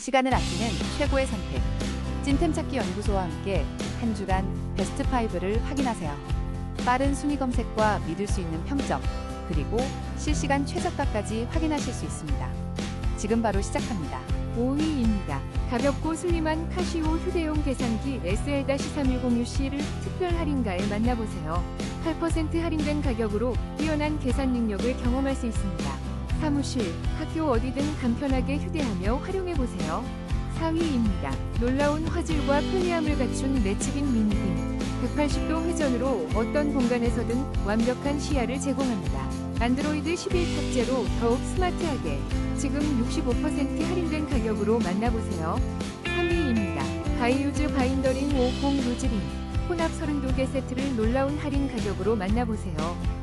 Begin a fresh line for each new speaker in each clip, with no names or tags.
시간을 아끼는 최고의 선택. 찐템 찾기 연구소와 함께 한 주간 베스트 5를 확인하세요. 빠른 순위 검색과 믿을 수 있는 평점, 그리고 실시간 최저가까지 확인하실 수 있습니다. 지금 바로 시작합니다.
5위입니다. 가볍고 슬림한 카시오 휴대용 계산기 SL-3106C를 특별 할인가에 만나보세요. 8% 할인된 가격으로 뛰어난 계산 능력을 경험할 수 있습니다. 사무실, 학교 어디든 간편하게 휴대하며 활용해보세요. 4위입니다. 놀라운 화질과 편리함을 갖춘 내치빈 미니빔. 180도 회전으로 어떤 공간에서든 완벽한 시야를 제공합니다. 안드로이드 11 탑재로 더욱 스마트하게 지금 65% 할인된 가격으로 만나보세요. 3위입니다. 바이유즈 바인더링 50 루즈링 혼합 32개 세트를 놀라운 할인 가격으로 만나보세요.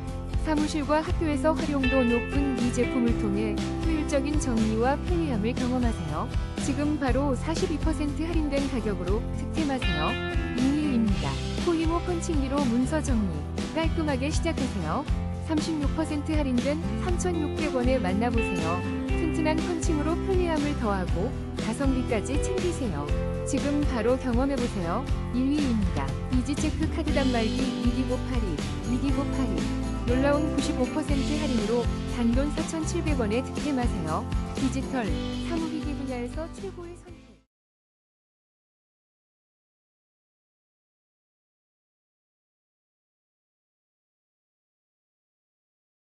사무실과 학교에서 활용도 높은 이 제품을 통해 효율적인 정리와 편리함을 경험하세요. 지금 바로 42% 할인된 가격으로 득템하세요. 2위입니다. 코이모 펀칭기로 문서 정리 깔끔하게 시작하세요. 36% 할인된 3,600원에 만나보세요. 튼튼한 펀칭으로 편리함을 더하고 가성비까지 챙기세요. 지금 바로 경험해보세요. 1위입니다. 이지체크 카드 단말기 위기고 8위, 위기고 8위. 놀라운 95% 할인으로 단돈 4,700원에 득템하세요. 디지털, 사무기기 분야에서 최고의 선